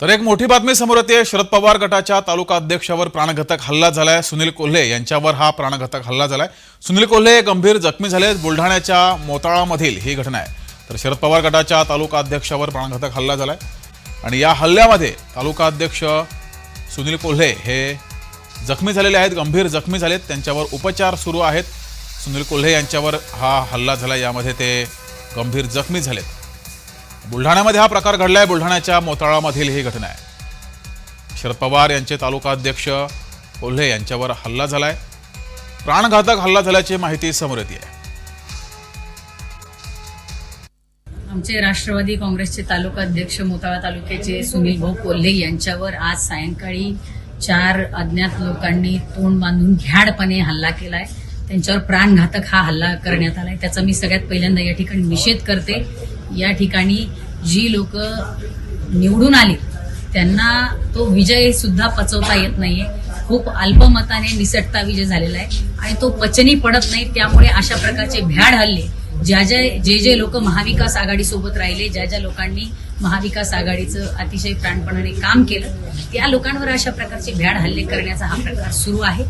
तर एक मोठी बातमी समोर येते. शरद पवार गटाच्या तालुका अध्यक्षावर प्राणघातक हल्ला झालाय. सुनील कोल्हे यांच्यावर हा प्राणघातक हल्ला झालाय. सुनील कोल्हे गंभीर जखमी झाले. बुलढाण्याच्या मोताळामधील ही घटना आहे. तर शरद पवार गटाच्या तालुका अध्यक्षावर प्राणघातक हल्ला झालाय. आणि या हल्ल्यामध्ये तालुका अध्यक्ष सुनील कोल्हे हे जखमी झालेले आहेत. गंभीर जखमी झालेत. त्यांच्यावर उपचार सुरू आहेत. सुनील कोल्हे यांच्यावर हा हल्ला झाला यामध्ये ते गंभीर जखमी झालेत. बुलढाण्यामध्ये हा प्रकार घडलाय. बुलढाण्याच्या मोताळामधील ही घटना आहे. शरद पवार यांचे तालुका अध्यक्ष कोल्हे यांच्यावर हल्ला झालाय. प्राणघातक हल्ला झाल्याची माहिती समोर येते. आमचे राष्ट्रवादी काँग्रेसचे तालुका अध्यक्ष मोताळा तालुक्याचे सुनील भाऊ कोल्हे यांच्यावर आज सायंकाळी चार अज्ञात लोकांनी तोंड बांधून घ्याडपणे हल्ला केलाय. त्यांच्यावर प्राणघातक हा हल्ला करण्यात आलाय. त्याचा मी सगळ्यात पहिल्यांदा या ठिकाणी निषेध करते. या ठिकाणी जी लोक निवडून आली त्यांना तो विजय सुद्धा पचवता येत नाहीये. खूप अल्पमताने निसटता विजय झालेला आहे आणि तो पचनी पडत नाही त्यामुळे अशा प्रकारचे भ्याड हल्ले ज्या ज्या जे जे लोक महाविकास आघाडी सोबत राहिले ज्या ज्या लोकांनी महाविकास आघाडीचं अतिशय प्राणपणाने काम केलं त्या लोकांवर अशा प्रकारचे भ्याड हल्ले करण्याचा हा प्रकार सुरू आहे.